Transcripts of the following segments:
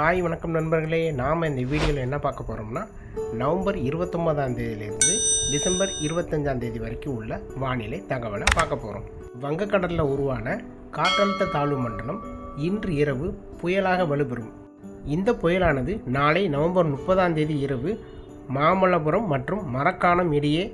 Hi வணக்கம் நண்பர்களே. நாம் இந்த வீடியோவில் என்ன பார்க்க போகிறோம்னா நவம்பர் இருபத்தொம்பதாம் தேதியிலிருந்து டிசம்பர் இருபத்தஞ்சாம் தேதி வரைக்கும் உள்ள வானிலை தகவலை பார்க்க போகிறோம் வங்கக்கடலில் உருவான காற்றழுத்த தாழ்வு மண்டலம் இன்று இரவு புயலாக வலுப்பெறும். இந்த புயலானது நாளை நவம்பர் முப்பதாம் தேதி இரவு மாமல்லபுரம் மற்றும் மரக்காணம் இடையே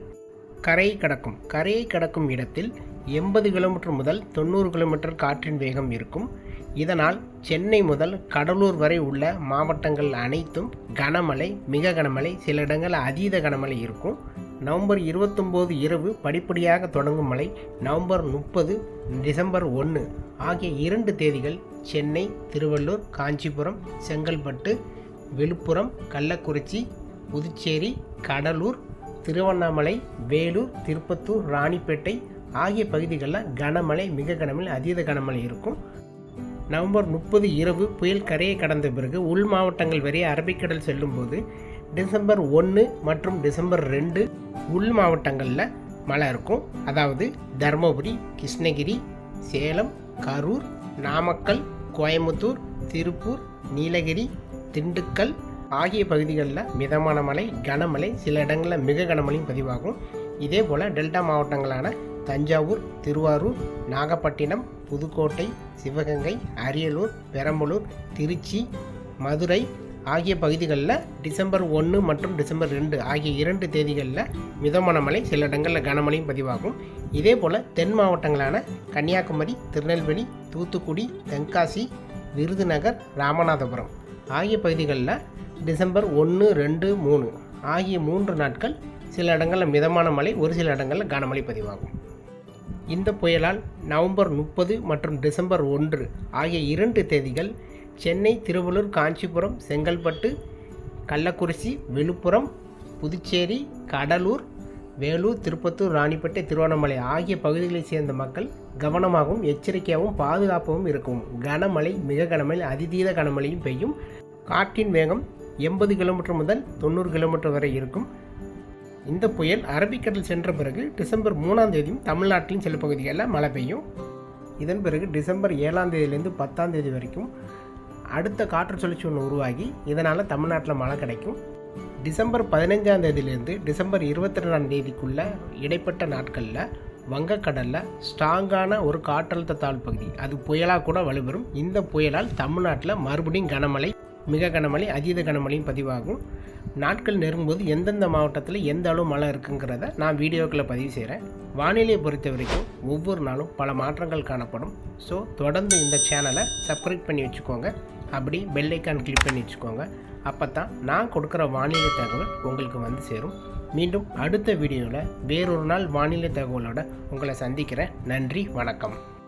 கரையை கடக்கும். கரையை கடக்கும் இடத்தில் எண்பது கிலோமீட்டர் முதல் தொண்ணூறு கிலோமீட்டர் காற்றின் வேகம் இருக்கும். இதனால் சென்னை முதல் கடலூர் வரை உள்ள மாவட்டங்கள் அனைத்தும் கனமழை மிக கனமழை சில இடங்கள் அதீத கனமழை இருக்கும். நவம்பர் இருபத்தொம்போது இரவு படிப்படியாக தொடங்கும் மழை நவம்பர் முப்பது டிசம்பர் ஒன்று ஆகிய இரண்டு தேதிகள் சென்னை திருவள்ளூர் காஞ்சிபுரம் செங்கல்பட்டு விழுப்புரம் கள்ளக்குறிச்சி புதுச்சேரி கடலூர் திருவண்ணாமலை வேலூர் திருப்பத்தூர் ராணிப்பேட்டை ஆகிய பகுதிகளில் கனமழை மிக கனமழை அதீத கனமழை இருக்கும். நவம்பர் முப்பது இரவு புயல் கரையை கடந்த பிறகு உள் மாவட்டங்கள் வரை அரபிக்கடல் செல்லும்போது டிசம்பர் ஒன்று மற்றும் டிசம்பர் ரெண்டு உள் மாவட்டங்களில் மழை இருக்கும். அதாவது தருமபுரி கிருஷ்ணகிரி சேலம் கரூர் நாமக்கல் கோயம்புத்தூர் திருப்பூர் நீலகிரி திண்டுக்கல் ஆகிய பகுதிகளில் மிதமான மழை கனமழை சில இடங்களில் மிக கனமழையும் பதிவாகும். இதே போல் டெல்டா மாவட்டங்களான தஞ்சாவூர் திருவாரூர் நாகப்பட்டினம் புதுக்கோட்டை சிவகங்கை அரியலூர் பெரம்பலூர் திருச்சி மதுரை ஆகிய பகுதிகளில் டிசம்பர் ஒன்று மற்றும் டிசம்பர் ரெண்டு ஆகிய இரண்டு தேதிகளில் மிதமான மழை சில இடங்களில் கனமழையும் பதிவாகும். இதே போல் தென் மாவட்டங்களான கன்னியாகுமரி திருநெல்வேலி தூத்துக்குடி தென்காசி விருதுநகர் ராமநாதபுரம் ஆகிய பகுதிகளில் டிசம்பர் ஒன்று ரெண்டு மூணு ஆகிய மூன்று நாட்கள் சில இடங்களில் மிதமான மழை ஒரு சில இடங்களில் கனமழை பதிவாகும். இந்த புயலால் நவம்பர் முப்பது மற்றும் டிசம்பர் ஒன்று ஆகிய இரண்டு தேதிகள் சென்னை திருவள்ளூர் காஞ்சிபுரம் செங்கல்பட்டு கள்ளக்குறிச்சி விழுப்புரம் புதுச்சேரி கடலூர் வேலூர் திருப்பத்தூர் ராணிப்பேட்டை திருவண்ணாமலை ஆகிய பகுதிகளைச் சேர்ந்த மக்கள் கவனமாகவும் எச்சரிக்கையாகவும் பாதுகாப்பாகவும் இருக்கும். கனமழை மிக கனமழை அதிதீத கனமழையும் பெய்யும். காற்றின் வேகம் எண்பது கிலோமீட்டர் முதல் தொண்ணூறு கிலோமீட்டர் வரை இருக்கும். இந்த புயல் அரபிக்கடல் சென்ற பிறகு டிசம்பர் மூணாம் தேதியும் தமிழ்நாட்டிலும் சில பகுதிகளில் மழை பெய்யும். இதன் பிறகு டிசம்பர் ஏழாம் தேதியிலேருந்து பத்தாம் தேதி வரைக்கும் அடுத்த காற்று சுழற்சி ஒன்று உருவாகி இதனால் தமிழ்நாட்டில் மழை கிடைக்கும். டிசம்பர் பதினஞ்சாம் தேதியிலேருந்து டிசம்பர் இருபத்தி ரெண்டாம் தேதிக்குள்ள இடைப்பட்ட நாட்களில் வங்கக்கடலில் ஸ்ட்ராங்கான ஒரு காற்றழுத்த தாழ் பகுதி அது புயலாக கூட வலுப்பெறும். இந்த புயலால் தமிழ்நாட்டில் மறுபடியும் கனமழை மிக கனமழை அதீத கனமழையும் பதிவாகும். நாட்கள் நெருங்கும்போது எந்தெந்த மாவட்டத்தில் எந்த அளவு மழை இருக்குங்கிறத நான் வீடியோக்களை பதிவு செய்கிறேன் வானிலையை பொறுத்த வரைக்கும் ஒவ்வொரு நாளும் பல மாற்றங்கள் காணப்படும். ஸோ தொடர்ந்து இந்த சேனலை சப்ஸ்கிரைப் பண்ணி வச்சுக்கோங்க. அப்படி பெல்லைக்கான் கிளிக் பண்ணி வச்சுக்கோங்க. அப்போ தான் நான் கொடுக்குற வானிலை தகவல் உங்களுக்கு வந்து சேரும். மீண்டும் அடுத்த வீடியோவில் வேறொரு நாள் வானிலை தகவலோட உங்களை சந்திக்கிறேன். நன்றி வணக்கம்.